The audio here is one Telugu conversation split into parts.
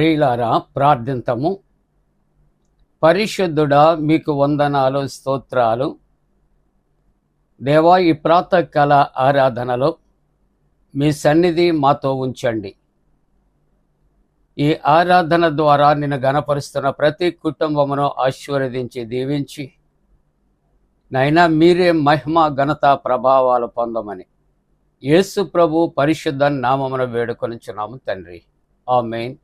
ప్రియులారా ప్రార్థింతము. పరిశుద్ధుడా మీకు వందనాలు స్తోత్రాలు. దేవా ఈ ప్రాతకాల ఆరాధనలో మీ సన్నిధి మాతో ఉంచండి. ఈ ఆరాధన ద్వారా నిన్ను గనపరుస్తున్న ప్రతి కుటుంబమును ఆశీర్వదించి దీవించి నైనా మీరే మహిమ ఘనత ప్రభావాలు పొందమని యేసు ప్రభు పరిశుద్ధ నామమున వేడుకొనిచున్నాము తండ్రి. ఆమెన్.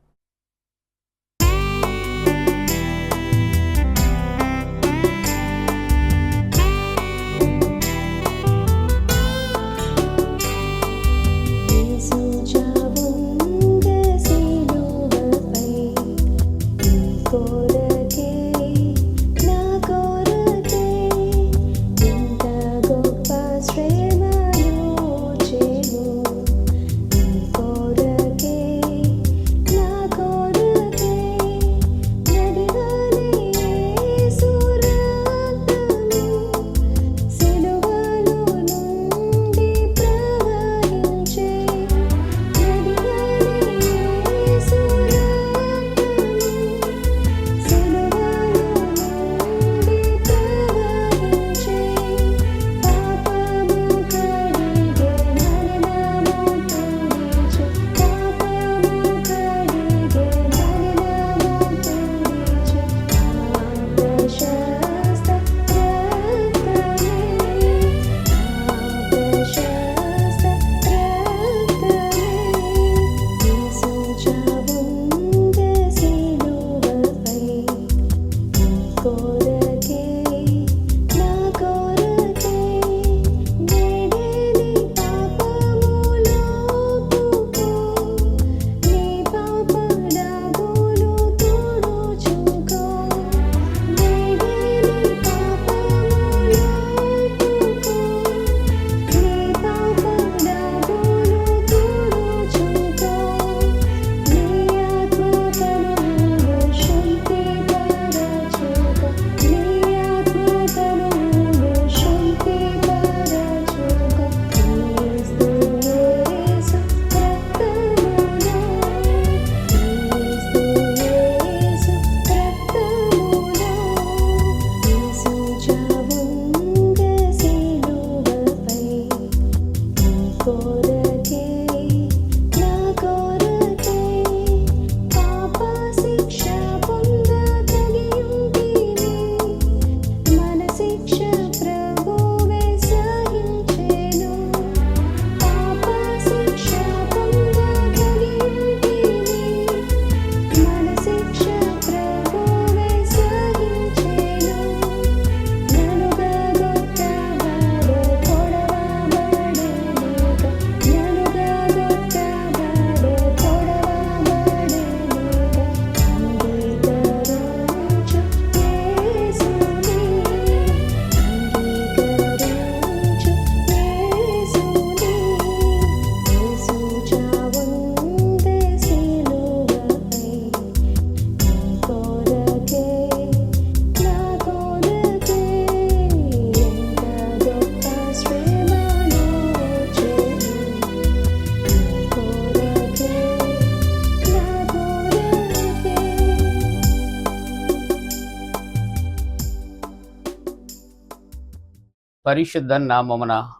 పరిశుద్ధ నామమున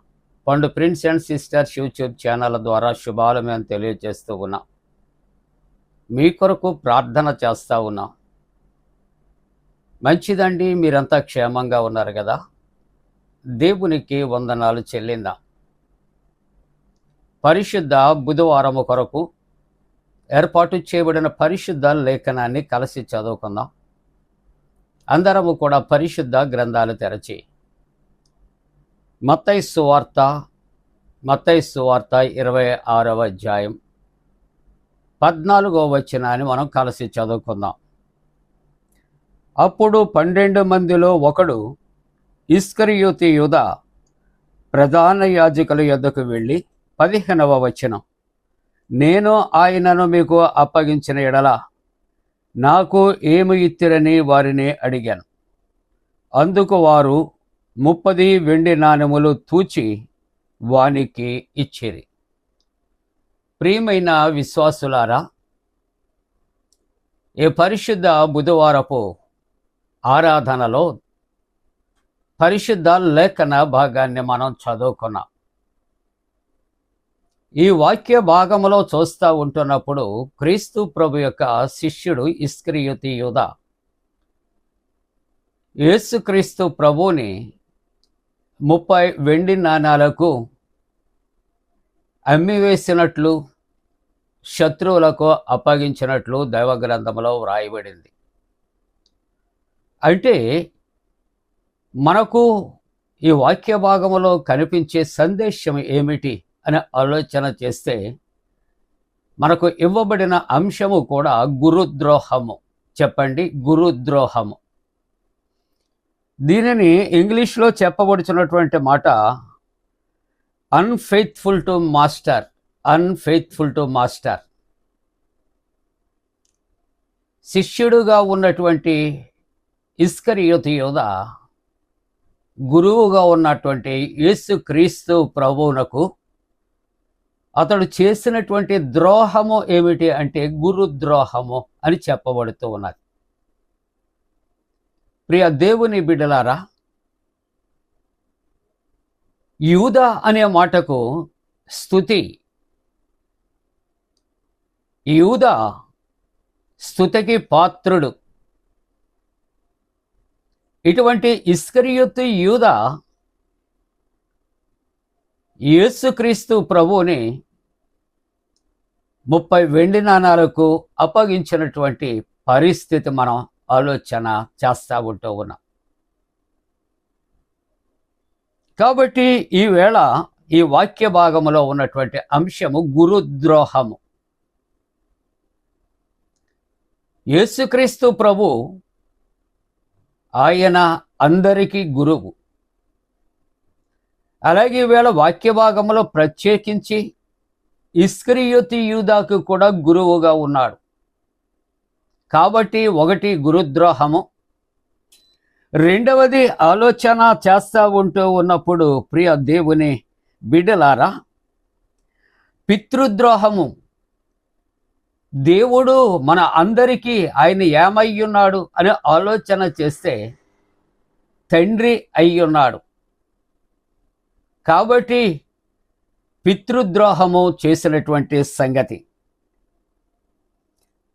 Pandu prince and sisters YouTube channel ద్వారా శుభాలు మేము తెలియజేస్తూ ఉన్నాం. మీ కొరకు ప్రార్థన చేస్తూ ఉన్నాం. మంచిదండి మీరంతా క్షేమంగా ఉన్నారు కదా. దేవునికి వందనాలు చెల్లిందా. పరిశుద్ధ బుధవారము కొరకు ఏర్పాటు చేయబడిన పరిశుద్ధ లేఖనాన్ని కలిసి చదువుకుందాం. అందరము కూడా పరిశుద్ధ గ్రంథాలు తెరచి మత్తై సువార్త మత్తై సువార్త ఇరవై ఆరవ అధ్యాయం పద్నాలుగో వచనాన్ని మనం కలిసి చదువుకుందాం. అప్పుడు పన్నెండు మందిలో ఒకడు ఇస్కరియోతి యుధ ప్రధాన యాజకుల యొద్దకు వెళ్ళి పదిహేనవ వచనం నేను ఆయనను మీకు అప్పగించిన ఎడల నాకు ఏమి ఇత్తిరని వారిని అడిగాను. అందుకు వారు ముప్పది వెండి నాణెములు తూచి వానికి ఇచ్చిరి. ప్రియమైన విశ్వాసులారా ఈ పరిశుద్ధ బుధవారపు ఆరాధనలో పరిశుద్ధ లేఖన భాగాన్ని మనం చదువుకున్నాం. ఈ వాక్య భాగంలో చూస్తూ ఉంటున్నప్పుడు క్రీస్తు ప్రభు యొక్క శిష్యుడు ఇస్క్రియుతి యుధ యేసుక్రీస్తు ప్రభుని ముప్పై వెండి నాణాలకు అమ్మివేసినట్లు శత్రువులకు అప్పగించినట్లు దైవగ్రంథంలో వ్రాయబడింది. అంటే మనకు ఈ వాక్య భాగంలో కనిపించే సందేశం ఏమిటి అని ఆలోచన చేస్తే మనకు ఇవ్వబడిన అంశము కూడా గురుద్రోహము. చెప్పండి గురుద్రోహము. దీనిని ఇంగ్లీష్లో చెప్పబడుచున్నటువంటి మాట unfaithful to master unfaithful to master శిష్యుడుగా ఉన్నటువంటి ఇస్కరియోతి యోధ గురువుగా ఉన్నటువంటి యేసుక్రీస్తు ప్రభువునకు అతడు చేసినటువంటి ద్రోహము ఏమిటి అంటే గురుద్రోహము అని చెప్పబడుతూ ఉన్నది. ప్రియ దేవుని బిడ్డలారా యూద అనే మాటకు స్థుతి. యూద స్థుతికి పాత్రుడు. ఇటువంటి ఇస్కరియుత్ యూద యేసుక్రీస్తు ప్రభువుని ముప్పై వెండి నాణాలకు అప్పగించినటువంటి పరిస్థితి మనం ఆలోచన చేస్తూ ఉంటూ ఉన్నాం. కాబట్టి ఈవేళ ఈ వాక్య భాగములో ఉన్నటువంటి అంశము గురుద్రోహము. యేసుక్రీస్తు ప్రభు ఆయన అందరికీ గురువు. అలాగే ఈవేళ వాక్య భాగంలో ప్రత్యేకించి ఇస్క్రియోతి యూదాకు కూడా గురువుగా ఉన్నాడు. కాబట్టి ఒకటి గురుద్రోహము. రెండవది ఆలోచన చేస్తూ ఉంటూ ఉన్నప్పుడు ప్రియ దేవుని బిడ్డలారా పితృద్రోహము. దేవుడు మన అందరికీ ఆయన ఏమయ్యున్నాడు అని ఆలోచన చేస్తే తండ్రి అయ్యున్నాడు. కాబట్టి పితృద్రోహము చేసినటువంటి సంగతి.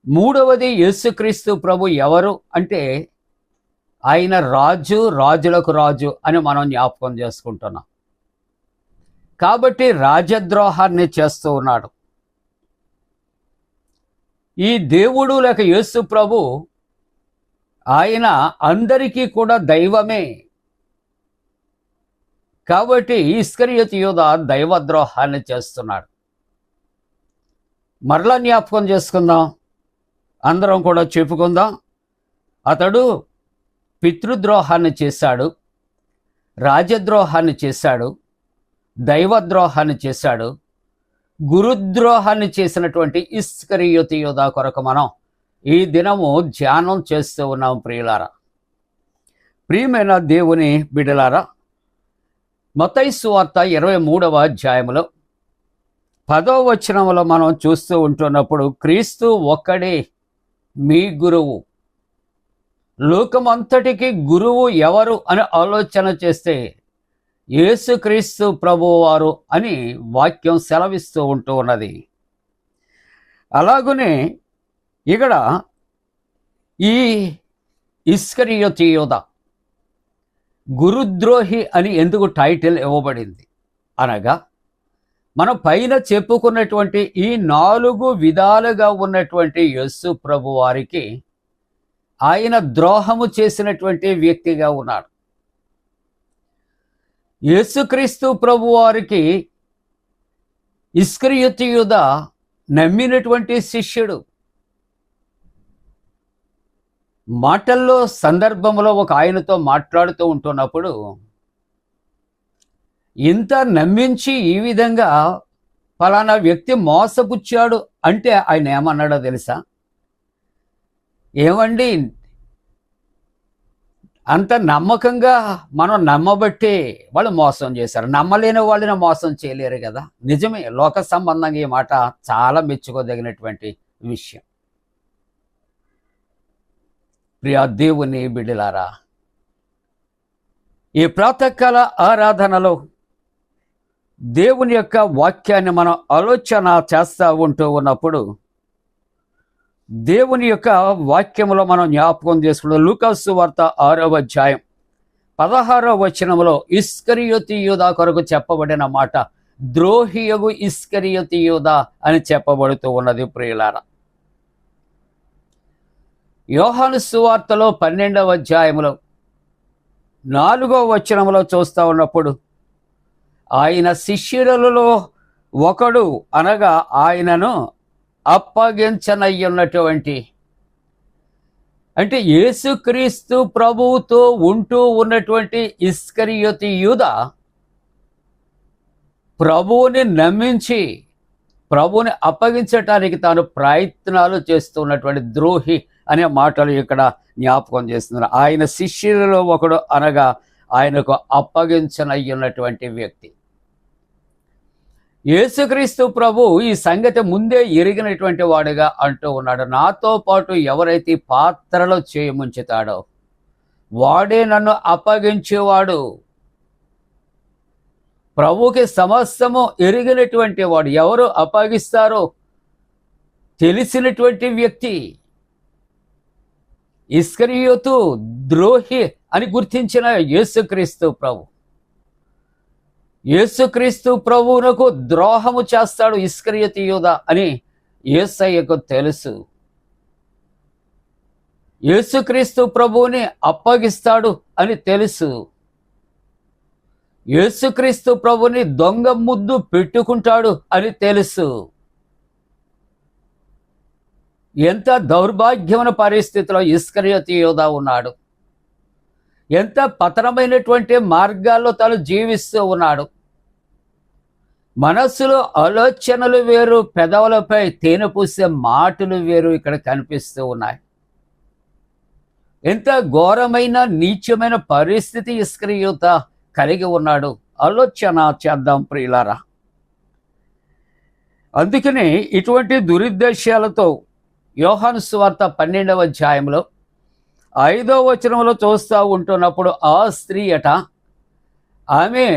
మూడవది యేసుక్రీస్తు ప్రభు ఎవరు అంటే ఆయన రాజు రాజులకు రాజు అని మనం జ్ఞాపకం చేసుకుంటున్నాం. కాబట్టి రాజద్రోహాన్ని చేస్తూ ఉన్నాడు. ఈ దేవుడు లేక యేసు ప్రభు ఆయన అందరికీ కూడా దైవమే. కాబట్టి ఇస్కరియత్ యోధ దైవద్రోహాన్ని చేస్తున్నాడు. మరలా జ్ఞాపకం చేసుకుందాం. అందరం కూడా చెప్పుకుందాం. అతడు పితృద్రోహాన్ని చేశాడు రాజద్రోహాన్ని చేశాడు దైవద్రోహాన్ని చేశాడు గురుద్రోహాన్ని చేసినటువంటి ఇస్కరియుతి యోధా కొరకు మనం ఈ దినము ధ్యానం చేస్తూ ఉన్నాం ప్రియులారా. ప్రియమైన దేవుని బిడలారా మతైసు వార్త ఇరవై మూడవ అధ్యాయములో పదో వచనంలో మనం చూస్తూ ఉంటున్నప్పుడు క్రీస్తు ఒక్కడే మీ గురువు. లోకమంతటికి గురువు ఎవరు అని ఆలోచన చేస్తే యేసుక్రీస్తు ప్రభువారు అని వాక్యం సెలవిస్తూ ఉంటూ ఉన్నది. అలాగనే ఇక్కడ ఈ ఇస్కరియోతి గురుద్రోహి అని ఎందుకు టైటిల్ ఇవ్వబడింది? అనగా మనం పైన చెప్పుకున్నటువంటి ఈ నాలుగు విధాలుగా ఉన్నటువంటి యేసు ప్రభు వారికి ఆయన ద్రోహము చేసినటువంటి వ్యక్తిగా ఉన్నాడు. యేసుక్రీస్తు ప్రభు వారికి ఇస్క్రియుతియుధ నమ్మినటువంటి శిష్యుడు. మాటల్లో సందర్భంలో ఒక ఆయనతో మాట్లాడుతూ ఉంటున్నప్పుడు ఇంత నమ్మించి ఈ విధంగా ఫలానా వ్యక్తి మోసపుచ్చాడు అంటే ఆయన ఏమన్నాడో తెలుసా? ఏమండి? అంత నమ్మకంగా మనం నమ్మబట్టే వాళ్ళు మోసం చేశారు. నమ్మలేని వాళ్ళని మోసం చేయలేరు కదా. నిజమే లోక సంబంధంగా ఈ మాట చాలా మెచ్చుకోదగినటువంటి విషయం. ప్రియా దేవుని బిడ్డలారా ఈ ప్రాతకాల ఆరాధనలో దేవుని యొక్క వాక్యాన్ని మనం ఆలోచన చేస్తూ ఉంటూ ఉన్నప్పుడు దేవుని యొక్క వాక్యంలో మనం జ్ఞాపకం చేసుకున్న లూకాసు వార్త ఆరవ అధ్యాయం పదహారవ వచనంలో ఇస్కరియోతి యూదా కొరకు చెప్పబడిన మాట ద్రోహియగు ఇస్కరియోతి యూదా అని చెప్పబడుతూ ఉన్నది ప్రియులార. యోహాను సువార్తలో పన్నెండవ అధ్యాయంలో నాలుగవ వచనంలో చూస్తూ ఉన్నప్పుడు ఆయన శిష్యులలో ఒకడు అనగా ఆయనను అప్పగించనయ్యున్నటువంటి. అంటే యేసుక్రీస్తు ప్రభువుతో ఉంటూ ఉన్నటువంటి ఇస్కరియోతి యూద ప్రభువుని నమ్మించి ప్రభువుని అప్పగించటానికి తాను ప్రయత్నాలు చేస్తున్నటువంటి ద్రోహి అనే మాటలు ఇక్కడ జ్ఞాపకం చేస్తున్నారు. ఆయన శిష్యులలో ఒకడు అనగా ఆయనకు అప్పగించనయ్యున్నటువంటి వ్యక్తి. యేసుక్రీస్తు ప్రభు ఈ సంగతి ముందే ఎరిగినటువంటి వాడుగా అంటూ ఉన్నాడు. నాతో పాటు ఎవరైతే పాత్రలో చేయముంచుతాడో వాడే నన్ను అప్పగించేవాడు. ప్రభుకి సమస్తము ఎరిగినటువంటి వాడు ఎవరు అప్పగిస్తారో తెలిసినటువంటి వ్యక్తి ఇస్కరియోతు ద్రోహి అని గుర్తించిన యేసుక్రీస్తు ప్రభు. యేసుక్రీస్తు ప్రభువునకు ద్రోహము చేస్తాడు ఇస్కరియతి అని ఏసయ్యకు తెలుసు. యేసుక్రీస్తు ప్రభువుని అప్పగిస్తాడు అని తెలుసు. యేసుక్రీస్తు ప్రభుని దొంగ ముద్దు పెట్టుకుంటాడు అని తెలుసు. ఎంత దౌర్భాగ్యమైన పరిస్థితిలో ఇస్కరియతి ఉన్నాడు. ఎంత పతనమైనటువంటి మార్గాల్లో తను జీవిస్తూ ఉన్నాడు. మనస్సులో ఆలోచనలు వేరు పెదవులపై తేనె పూసే మాటలు వేరు ఇక్కడ కనిపిస్తూ ఉన్నాయి. ఎంత ఘోరమైన నీచమైన పరిస్థితి ఇస్క్రియూత కలిగి ఉన్నాడు. ఆలోచన చేద్దాం ప్రియులారా. అందుకని ఇటువంటి దురుద్దేశాలతో యోహాను స్వార్త పన్నెండవ అధ్యాయంలో ఐదో వచనంలో చూస్తూ ఉంటున్నప్పుడు ఆ స్త్రీ అట ఆమె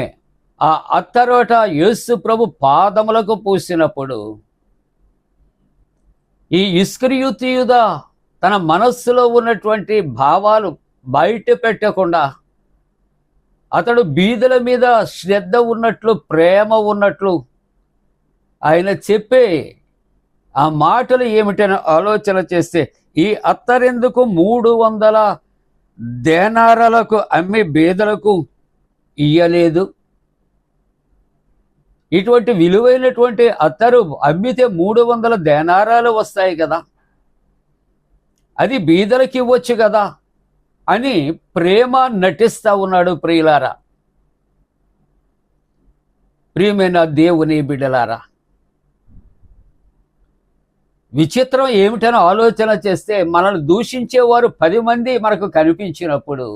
ఆ అత్తరోట యేసు ప్రభు పాదములకు పూసినప్పుడు ఈ ఇస్క్రియుతియుద తన మనస్సులో ఉన్నటువంటి భావాలు బయట పెట్టకుండా అతడు బీదుల మీద శ్రద్ధ ఉన్నట్లు ప్రేమ ఉన్నట్లు ఆయన చెప్పే ఆ మాటలు ఏమిటని ఆలోచన చేస్తే ఈ అత్తరెందుకు మూడు వందల దేనారాలకు అమ్మి బీదలకు ఇయ్యలేదు? ఇటువంటి విలువైనటువంటి అత్తరు అమ్మితే మూడు వందల దేనారాలు వస్తాయి కదా. అది బీదలకి ఇవ్వచ్చు కదా అని ప్రేమ నటిస్తా ఉన్నాడు ప్రియులారా. ప్రియమైన దేవుని బిడ్డలారా విచిత్రం ఏమిటనో ఆలోచన చేస్తే మనల్ని దూషించేవారు పది మంది మనకు కనిపించినప్పుడు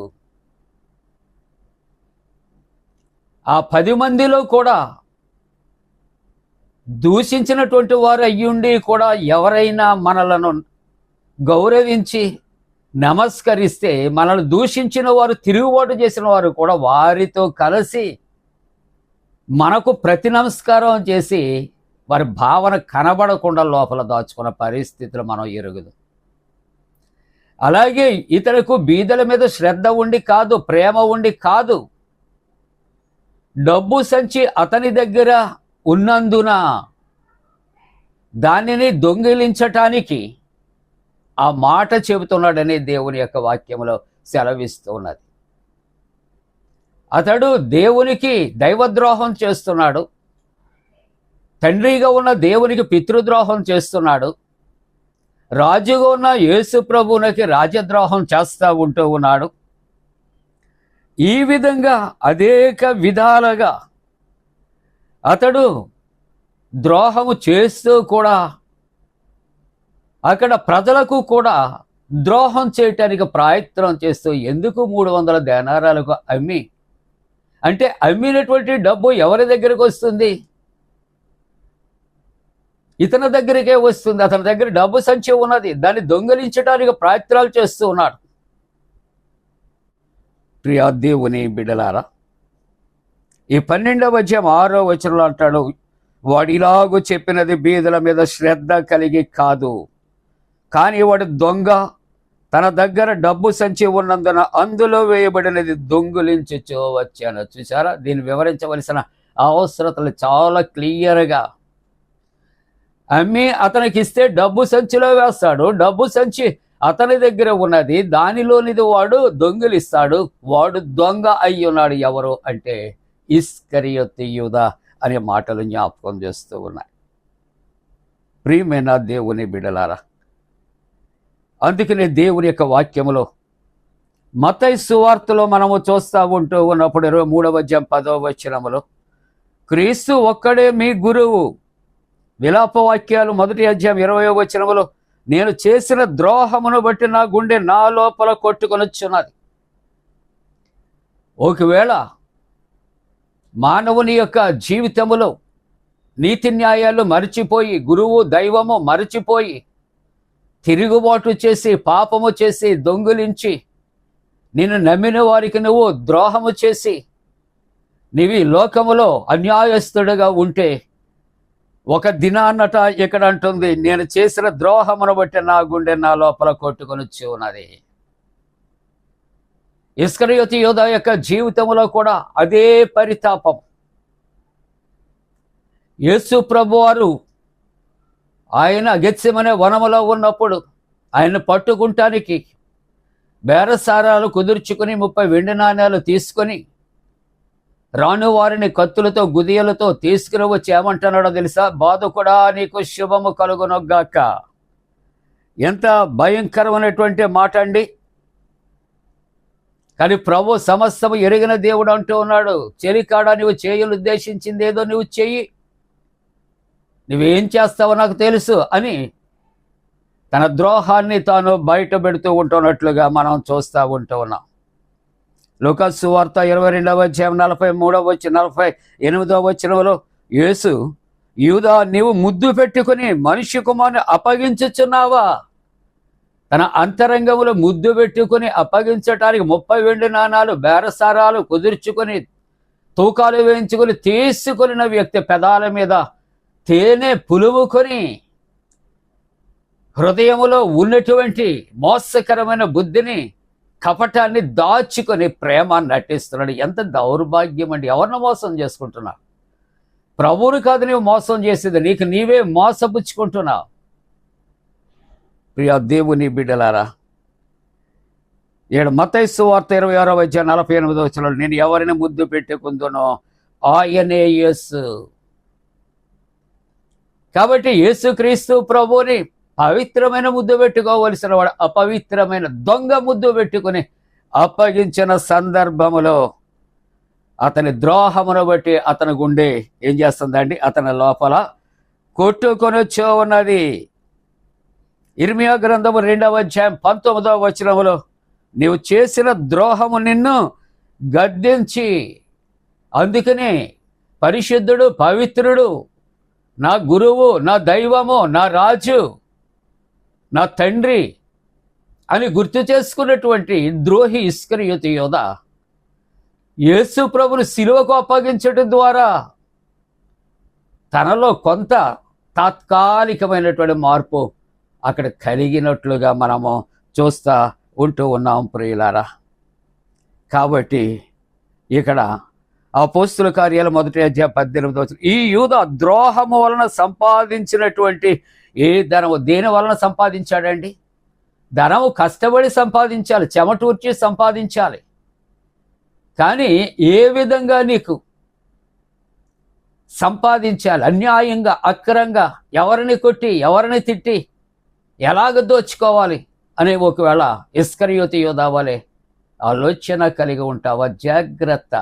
ఆ పది మందిలో కూడా దూషించినటువంటి వారు అయ్యుండి కూడా ఎవరైనా మనలను గౌరవించి నమస్కరిస్తే మనల్ని దూషించిన వారు తిరుగుబాటు చేసిన వారు కూడా వారితో కలిసి మనకు ప్రతి నమస్కారం చేసి వారి భావన కనబడకుండా లోపల దాచుకున్న పరిస్థితులు మనం ఎరుగుదు. అలాగే ఇతరులకు బీదల మీద శ్రద్ధ ఉండి కాదు ప్రేమ ఉండి కాదు డబ్బు సంచి అతని దగ్గర ఉన్నందున దానిని దొంగిలించటానికి ఆ మాట చెబుతున్నాడని దేవుని యొక్క వాక్యంలో సెలవిస్తూ ఉన్నది అతడు దేవునికి దైవద్రోహం చేస్తున్నాడు. తండ్రిగా ఉన్న దేవునికి పితృద్రోహం చేస్తున్నాడు. రాజుగా ఉన్న యేసు ప్రభువునికి రాజద్రోహం చేస్తూ ఉంటూ ఉన్నాడు. ఈ విధంగా అనేక విధాలుగా అతడు ద్రోహము చేస్తూ కూడా అక్కడ ప్రజలకు కూడా ద్రోహం చేయటానికి ప్రయత్నం చేస్తూ ఎందుకు మూడు వందల దేనారాలకు అమ్మి? అంటే అమ్మినటువంటి డబ్బు ఎవరి దగ్గరకు వస్తుంది? ఇతని దగ్గరికే వస్తుంది. అతని దగ్గర డబ్బు సంచి ఉన్నది. దాన్ని దొంగిలించడానికి ప్రయత్నాలు చేస్తూ ఉన్నాడు. ప్రియా దేవుని బిడలారా ఈ పన్నెండవ అధ్యాయం ఆరో వచనంలో అంటాడు వాడు ఇలాగూ చెప్పినది బీదుల మీద శ్రద్ధ కలిగి కాదు. కానీ వాడు దొంగ తన దగ్గర డబ్బు సంచి ఉన్నందున అందులో వేయబడినది దొంగులించుచో వచ్చాను. చూసారా దీన్ని వివరించవలసిన అవసరతలు చాలా క్లియర్గా అమ్మి అతనికి ఇస్తే డబ్బు సంచిలో వేస్తాడు. డబ్బు సంచి అతని దగ్గర ఉన్నది. దానిలోనిది వాడు దొంగిలిస్తాడు. వాడు దొంగ అయి ఉన్నాడు ఎవరు అంటే ఇస్కరియొత్తి అనే మాటలు జ్ఞాపకం చేస్తూ ఉన్నాయి. ప్రియమైన దేవుని బిడలారా అందుకనే దేవుని యొక్క వాక్యములో మతై సువార్తలో మనము చూస్తూ ఉంటూ ఉన్నప్పుడు ఇరవై మూడవ జం పదవ వచనములో క్రీస్తు ఒక్కడే మీ గురువు విలాప వాక్యాలు మొదటి అధ్యాయం ఇరవై వచనములో నేను చేసిన ద్రోహమును బట్టి నా గుండె నా లోపల కొట్టుకొనొచ్చున్నది. ఒకవేళ మానవుని యొక్క జీవితములో నీతి న్యాయాలు మరిచిపోయి గురువు దైవము మరిచిపోయి తిరుగుబాటు చేసి పాపము చేసి దొంగిలించి నిన్ను నమ్మిన వారికి నువ్వు ద్రోహము చేసి నీవి లోకములో అన్యాయస్తుడిగా ఉంటే ఒక దినాన్నట ఇక్కడ అంటుంది నేను చేసిన ద్రోహమును బట్టి నా గుండె నా లోపల కొట్టుకొని వచ్చి ఉన్నది ఇస్కరయోతి యోధ యొక్క జీవితంలో కూడా అదే పరితాపం. యేసు ప్రభు వారు ఆయన గెత్సిమనే వనములో ఉన్నప్పుడు ఆయన పట్టుకుంటానికి బేరసారాలు కుదుర్చుకుని ముప్పై వెండి నాణ్యాలు తీసుకొని రాను వారిని కత్తులతో గుదియలతో తీసుకుని వచ్చి ఏమంటున్నాడో తెలుసా? బాధ కూడా నీకు శుభము కలుగునొగ్గాక. ఎంత భయంకరమైనటువంటి మాట అండి. కానీ ప్రభు సమస్తము ఎరిగిన దేవుడు అంటూ ఉన్నాడు. చెలికాడ నువ్వు చేయలు ఉద్దేశించింది ఏదో నువ్వు చెయ్యి. నువ్వేం చేస్తావో నాకు తెలుసు అని తన ద్రోహాన్ని తాను బయట పెడుతూ ఉంటున్నట్లుగా మనం చూస్తూ ఉంటూ ఉన్నాం. లుకస్సు వార్త ఇరవై రెండవ అధ్యాయం నలభై మూడవ వచ్చి నలభై ఎనిమిదవ వచ్చినలో యేసు యూదా నీవు ముద్దు పెట్టుకుని మనిషి కుమారుని అప్పగించుచున్నావా? తన అంతరంగంలో ముద్దు పెట్టుకుని అప్పగించటానికి ముప్పై వెండి నాణాలు బేరసారాలు కుదుర్చుకొని తూకాలు వేయించుకొని తీసుకుని వ్యక్తి పెదాల మీద తేనె పులుముకొని హృదయంలో ఉన్నటువంటి మోసకరమైన బుద్ధిని కపటాన్ని దాచుకొని ప్రేమ నటిస్తున్నాడు. ఎంత దౌర్భాగ్యం అండి. ఎవరిని మోసం చేసుకుంటున్నా? ప్రభువుని కాదు నీవు మోసం చేసేది. నీకు నీవే మోసపుచ్చుకుంటున్నావు ప్రియ దేవుని బిడ్డలారా ఏడు మతైసు వార్త ఇరవై ఆరో వచ్చే నలభై ఎనిమిదో వచ్చిన నేను ఎవరిని ముద్దు పెట్టుకుందునో ఆయనే యేసు. కాబట్టి యేసుక్రీస్తు ప్రభువుని పవిత్రమైన ముద్దు పెట్టుకోవలసిన వాడు అపవిత్రమైన దొంగ ముద్దు పెట్టుకుని అప్పగించిన సందర్భములో అతని ద్రోహమును బట్టి అతని గుండె ఏం చేస్తుందండి? అతని లోపల కొట్టుకొని వచ్చో ఉన్నది. ఇర్మియా గ్రంథము రెండవ అధ్యాయం పంతొమ్మిదవ వచనములో నీవు చేసిన ద్రోహము నిన్ను గద్దించి అందుకనే పరిశుద్ధుడు పవిత్రుడు నా గురువు నా దైవము నా రాజు నా తండ్రి అని గుర్తు చేసుకున్నటువంటి ద్రోహి ఇస్కరియుతి యోధ యేసు ప్రభుని సిలువకు అప్పగించడం ద్వారా తనలో కొంత తాత్కాలికమైనటువంటి మార్పు అక్కడ కలిగినట్లుగా మనము చూస్తూ ఉంటూ ఉన్నాం ప్రియులారా. కాబట్టి ఇక్కడ ఆ పోస్తుల కార్యాలు మొదటి అధ్యాయ పద్దెనిమిది వచ్చిన ఈ యూద ద్రోహము వలన సంపాదించినటువంటి ఏ ధనము దేని వలన సంపాదించాడండి? ధనము కష్టపడి సంపాదించాలి చెమటూర్చి సంపాదించాలి. కానీ ఏ విధంగా నీకు సంపాదించాలి? అన్యాయంగా అక్రంగా ఎవరిని కొట్టి ఎవరిని తిట్టి ఎలాగ దోచుకోవాలి అనే ఒకవేళ ఇస్కరియోతి యోధావలే ఆలోచన కలిగి ఉంటావా? జాగ్రత్త.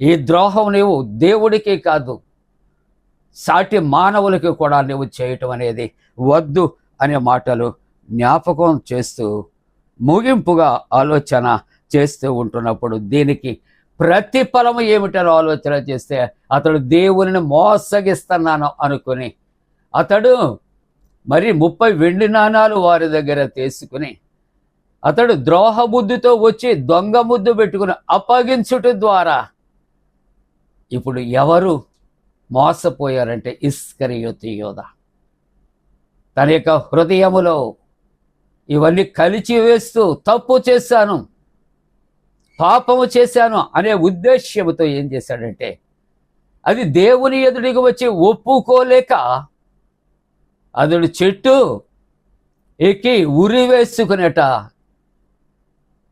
ఈ ద్రోహం నీవు దేవుడికి కాదు సాటి మానవులకి కూడా నువ్వు చేయటం అనేది వద్దు అనే మాటలు జ్ఞాపకం చేస్తూ ముగింపుగా ఆలోచన చేస్తూ ఉంటున్నప్పుడు దీనికి ప్రతిఫలం ఏమిటనో ఆలోచన చేస్తే అతడు దేవుని మోసగిస్తున్నాను అనుకుని అతడు మరి ముప్పై వెండి నాణాలు వారి దగ్గర తీసుకుని అతడు ద్రోహ బుద్ధితో వచ్చి దొంగ ముద్దు పెట్టుకుని అప్పగించుట ద్వారా ఇప్పుడు ఎవరు మోసపోయారంటే ఇస్కరియోతి యోధ తన యొక్క హృదయములో ఇవన్నీ కలిచి వేస్తూ తప్పు చేశాను పాపము చేశాను అనే ఉద్దేశ్యంతో ఏం చేశాడంటే అది దేవుని ఎదుడికి వచ్చి ఒప్పుకోలేక అతడు చెట్టు ఎక్కి ఉరి వేసుకునేట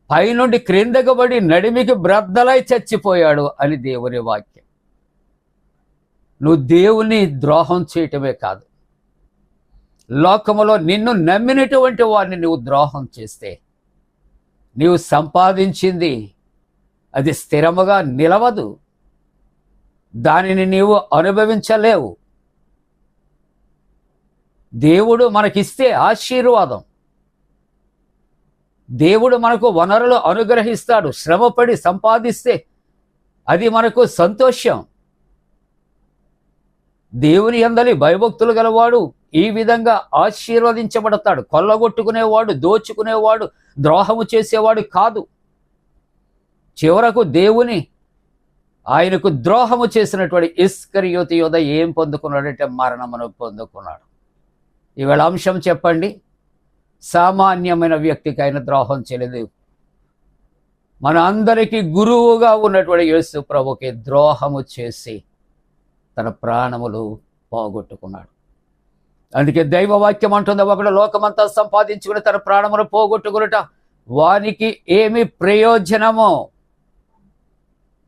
పైనుండి క్రిందకు పడి నడిమికి బ్రద్దలై చచ్చిపోయాడు అని దేవుని వాక్యం. నువ్వు దేవుని ద్రోహం చేయటమే కాదు. లోకములో నిన్ను నమ్మినటువంటి వారిని నువ్వు ద్రోహం చేస్తే నీవు సంపాదించింది అది స్థిరముగా నిలవదు. దానిని నీవు అనుభవించలేవు. దేవుడు మనకిస్తే ఆశీర్వాదం. దేవుడు మనకు వనరులు అనుగ్రహిస్తాడు. శ్రమపడి సంపాదిస్తే అది మనకు సంతోషం. దేవుని అందలి భయభక్తులు గలవాడు ఈ విధంగా ఆశీర్వదించబడతాడు. కొల్లగొట్టుకునేవాడు దోచుకునేవాడు ద్రోహము చేసేవాడు కాదు. చివరకు దేవుని ఆయనకు ద్రోహము చేసినటువంటి ఇస్కరియోతి యోధ ఏం పొందుకున్నాడంటే మరణమును పొందుకున్నాడు. ఈవేళ అంశం చెప్పండి. సామాన్యమైన వ్యక్తికి ఆయన ద్రోహం చేయలేదు. మన అందరికీ గురువుగా ఉన్నటువంటి యేసు ప్రభుకి ద్రోహము చేసి తన ప్రాణములు పోగొట్టుకున్నాడు. అందుకే దైవవాక్యం అంటుంది ఒకడు లోకమంతా సంపాదించుకుని తన ప్రాణములు పోగొట్టుకునుట వానికి ఏమి ప్రయోజనమో?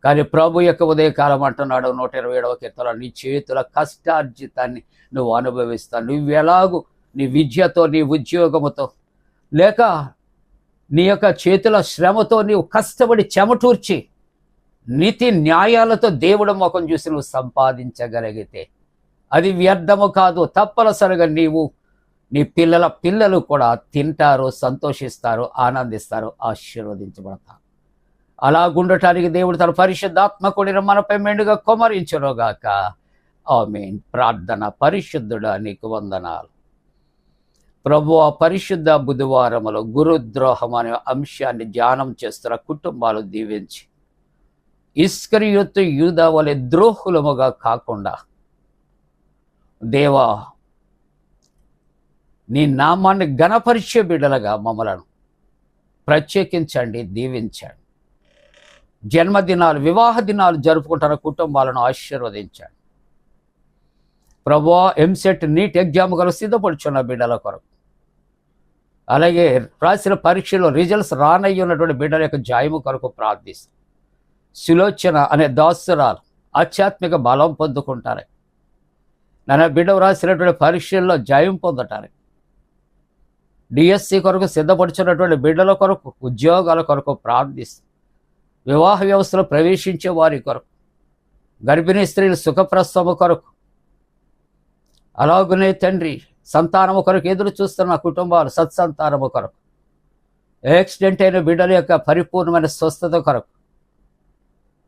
కానీ ప్రభు యొక్క ఉదయకాలం అంటున్నాడు నూట ఇరవై ఏడవ కీర్తన నీ చేతుల కష్టార్జితాన్ని నువ్వు అనుభవిస్తావు నువ్వు ఎలాగూ నీ విద్యతో నీ ఉద్యోగముతో లేక నీ యొక్క చేతుల శ్రమతో నీవు కష్టపడి చెమటూర్చి నీతి న్యాయాలతో దేవుడు ముఖం చూసి నువ్వు సంపాదించగలిగితే. అది వ్యర్థము కాదు తప్పనిసరిగా నీవు నీ పిల్లల పిల్లలు కూడా తింటారు సంతోషిస్తారు ఆనందిస్తారు ఆశీర్వదించబడతారు. అలా గుండటానికి దేవుడు తన పరిశుద్ధాత్మకుడిని మనపై మెండుగా కొమరించునుగాక. ఆమేన్. ప్రార్థన పరిశుద్ధుడా నీకు వందనాలు. ప్రభు ఆ పరిశుద్ధ బుధవారములో గురుద్రోహం అనే అంశాన్ని ధ్యానం చేస్తున్న కుటుంబాలు దీవించి ఇస్కరియుత్తు యూదా వలె ద్రోహులముగా కాకుండా దేవా నీ నామాన్ని గణపరిచే బిడ్డలుగా మమ్మలను ప్రత్యేకించండి దీవించండి. జన్మదినాలు వివాహ దినాలు జరుపుకుంటున్న కుటుంబాలను ఆశీర్వదించండి. ప్రభా ఎంసెట్ నీట్ ఎగ్జామ్ గల సిద్ధపడుచున్న బిడ్డల కొరకు. అలాగే రాసిన పరీక్షలో రిజల్ట్స్ రానయ్యున్నటువంటి బిడ్డల యొక్క జాయము కొరకు ప్రార్థిస్తాం. సులోచన అనే దాసురాలు ఆధ్యాత్మిక బలం పొందుకుంటారు. నన్ను బిడ్డ రాసినటువంటి పరీక్షల్లో జయం పొందటానికి డిఎస్సి కొరకు సిద్ధపడుచున్నటువంటి బిడ్డల కొరకు ఉద్యోగాల కొరకు ప్రార్థిస్తాం వివాహ వ్యవస్థలో ప్రవేశించే వారి కొరకు గర్భిణీ స్త్రీలు సుఖప్రసవ కొరకు అలాగునే తండ్రి సంతానము కొరకు ఎదురు చూస్తున్న కుటుంబాలు సత్సంతానము కొరకు యాక్సిడెంట్ అయిన బిడ్డల యొక్క పరిపూర్ణమైన స్వస్థత కొరకు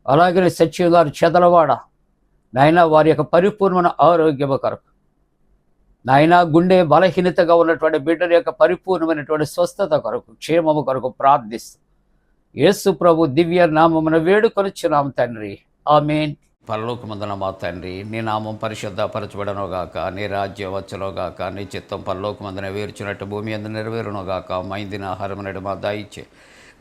అలాగే సచివ్ గారు చెదలవాడ. నాయన వారి యొక్క పరిపూర్ణమైన ఆరోగ్యము కొరకు. నాయన గుండె బలహీనతగా ఉన్నటువంటి బిడ్డల యొక్క పరిపూర్ణమైనటువంటి స్వస్థత కొరకు క్షేమము కొరకు ప్రార్థిస్తూ. యేసు ప్రభు దివ్య నామమున వేడుకొనిచ్చున్నాం తండ్రి. ఆమెన్. పరలోకమందున మా తండ్రి నీ నామం పరిశుద్ధపరచబడనుగాక నీ రాజ్యం వచ్చునుగాక నీ చిత్తం పరలోకమందున వేర్చినట్టు భూమి అందు నెరవేరునుగాక మైందిన ఆహారమునడు మా దాయిచ్చే